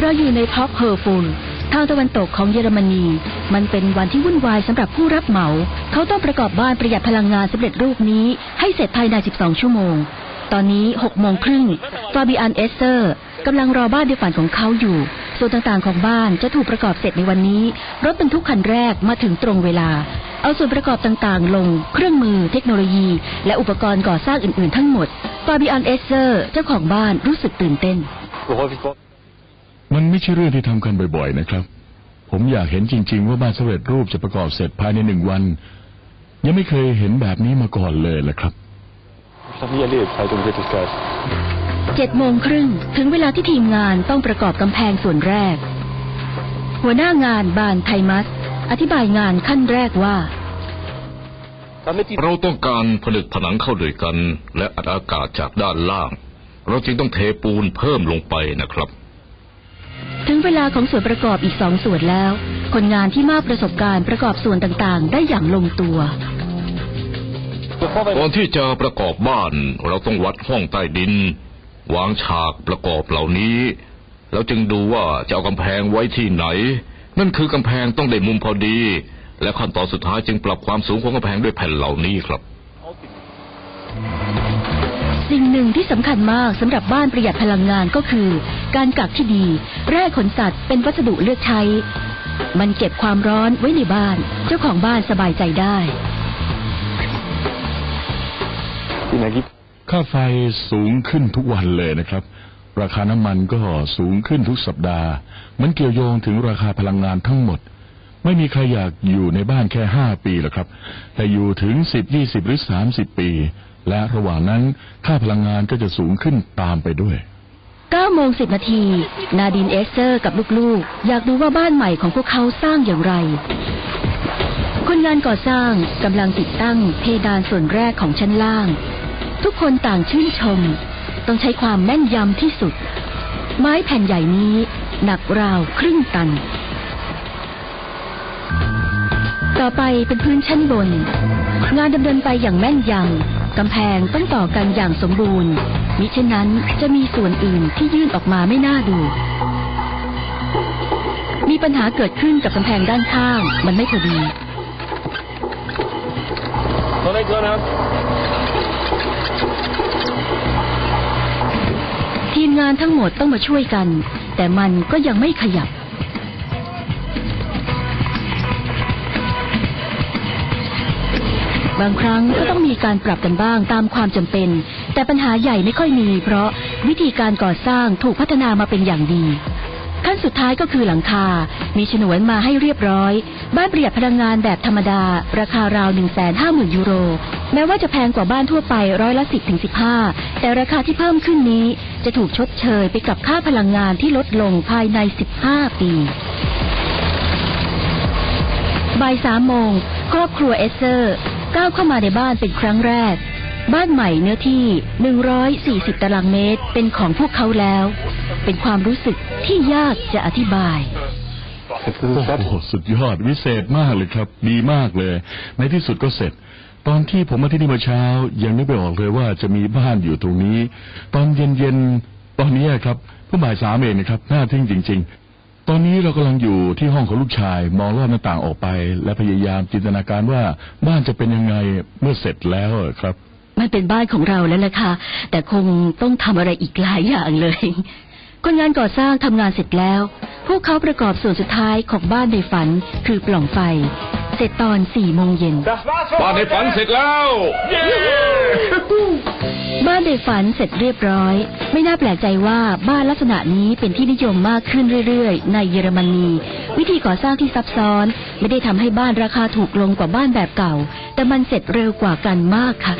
เราอยู่ในพ็อกเฮอร์ฟูลทางตะวันตกของเยอรมนี มันเป็นวันที่วุ่นวายสำหรับผู้รับเหมา เขาต้องประกอบบ้านประหยัดพลังงานสำเร็จรูปนี้ให้เสร็จภายใน 12 ชั่วโมง ตอนนี้ 6 โมงครึ่งฟาบิอันเอสเซอร์กำลังรอบ้านในฝันของเขาอยู่ ส่วนต่างๆของบ้านจะถูกประกอบเสร็จในวันนี้ รถบรรทุกคันแรกมาถึงตรงเวลา เอาส่วนประกอบต่างๆ ลง เครื่องมือ เทคโนโลยี และอุปกรณ์ก่อสร้างอื่นๆ ทั้งหมดฟาบิอันเอสเซอร์เจ้าของบ้านรู้สึกตื่นเต้น มันไม่ใช่เรื่องที่ทำกันบ่อยๆนะครับ ผมอยากเห็นจริง ๆ ว่าบ้านสำเร็จรูปจะประกอบเสร็จภายในหนึ่งวัน ยังไม่เคยเห็นแบบนี้มาก่อนเลยละครับ Ich habe nie erlebt, halt in Wirklichkeit. เจ็ดโมงครึ่งถึงเวลาที่ทีมงานต้องประกอบกำแพงส่วนแรก หัวหน้างานบานไทมัส อธิบายงานขั้นแรกว่า Damit die เราต้องการผลึกผนังเข้าด้วยกัน และอัดอากาศจากด้านล่าง เราจึงต้องเทปูนเพิ่มลงไปนะครับ ถึงเวลาของส่วนประกอบอีกสองส่วนแล้ว คนงานที่มากประสบการณ์ประกอบส่วนต่างๆ ได้อย่างลงตัว bevor wir ก่อนที่จะประกอบบ้านเราต้องวัดห้องใต้ดิน วางฉากประกอบเหล่านี้ แล้วจึงดูว่าจะเอากำแพงไว้ที่ไหน นั่นคือกำแพงต้องได้มุมพอดี และขั้นตอนสุดท้ายจึงปรับความสูงของกำแพงด้วยแผ่นเหล่านี้ครับ สิ่งหนึ่งที่สำคัญมากสำหรับบ้านประหยัดพลังงานก็คือ การกักที่ดี แร่ขนสัตว์เป็นวัสดุเลือกใช้ มันเก็บความร้อนไว้ในบ้าน เจ้าของบ้านสบายใจได้ die Energie ค่าไฟสูงขึ้นทุกวันเลยนะครับ ราคาน้ำมันก็สูงขึ้นทุกสัปดาห์ มันเกี่ยวโยงถึงราคาพลังงานทั้งหมด ไม่มีใครอยากอยู่ในบ้านแค่ห้าปีหรอกครับ แต่อยู่ถึงสิบยี่สิบหรือสามสิบปี และระหว่างนั้นค่าพลังงานก็จะสูงขึ้นตามไปด้วย 9โมง10 นาที นาดินเอสเซอร์กับลูกๆ อยากดูว่าบ้านใหม่ของพวกเขาสร้างอย่างไร คนงานก่อสร้างกำลังติดตั้งเพดานส่วนแรกของชั้นล่าง ทุกคนต่างชื่นชม ต้องใช้ความแม่นยำที่สุด ไม้แผ่นใหญ่นี้ หนักราวครึ่งตัน ต่อไปเป็นพื้นชั้นบน งานดำเนินไปอย่างแม่นยำกำแพงต้องต่อกันอย่างสมบูรณ์ มิฉะนั้นจะมีส่วนอื่นที่ยื่นออกมาไม่น่าดู มีปัญหาเกิดขึ้นกับกำแพงด้านข้างมันไม่พอดี Connect dran haben. ทีมงานทั้งหมดต้องมาช่วยกัน แต่มันก็ยังไม่ขยับ บางครั้งก็ต้องมีการปรับกันบ้างตามความจำเป็น แต่ปัญหาใหญ่ไม่ค่อยมี เพราะวิธีการก่อสร้างถูกพัฒนามาเป็นอย่างดีขั้นสุดท้ายก็คือหลังคา มีฉนวนมาให้เรียบร้อย บ้านประหยัดพลังงานแบบธรรมดา ราคาราว 1 5 0 0 0 0 ยูโร แม้ว่าจะแพงกว่าบ้านทั่วไปร้อยละ 10ถึง15 แต่ราคาที่เพิ่มขึ้นนี้ จะถูกชดเชยไปกับค่าพลังงานที่ลดลงภายใน 15 ปีบ่ายสามโมงครอบครัวเอสเซอร์ ก้าวเข้ามาในบ้านเป็นครั้งแรก บ้านใหม่เนื้อที่ 140 ตารางเมตรเป็นของพวกเขาแล้ว เป็นความรู้สึกที่ยากจะอธิบายโอ้โหสุดยอดวิเศษมากเลยครับ ดีมากเลย ในที่สุดก็เสร็จ ตอนที่ผมมาที่นี่เมื่อเช้า ยังนึกไม่ออกเลยว่าจะมีบ้านอยู่ตรงนี้ ตอนเย็นๆตอนนี้ครับเพิ่งบ่ายสามเองนะครับน่าทึ่งจริง ๆ ตอนนี้เรากำลังอยู่ที่ห้องของลูกชาย มองลอดหน้าต่างออกไป และพยายามจินตนาการว่าบ้านจะเป็นยังไงเมื่อเสร็จแล้วอะครับ มันเป็นบ้านของเราแล้วล่ะค่ะ แต่คงต้องทำอะไรอีกหลายอย่างเลยคนงานก่อสร้างทำงานเสร็จแล้ว พวกเขาประกอบส่วนสุดท้ายของบ้านในฝันคือปล่องไฟ เสร็จตอนสี่โมงเย็น Das war's บ้านในฝันเสร็จแล้ว บ้านในฝันเสร็จเรียบร้อย ไม่น่าแปลกใจว่าบ้านลักษณะนี้เป็นที่นิยมมากขึ้นเรื่อยๆ ในเยอรมนี วิธีก่อสร้างที่ซับซ้อน ไม่ได้ทำให้บ้านราคาถูกลงกว่าบ้านแบบเก่า แต่มันเสร็จเร็วกว่ากันมากค่ะ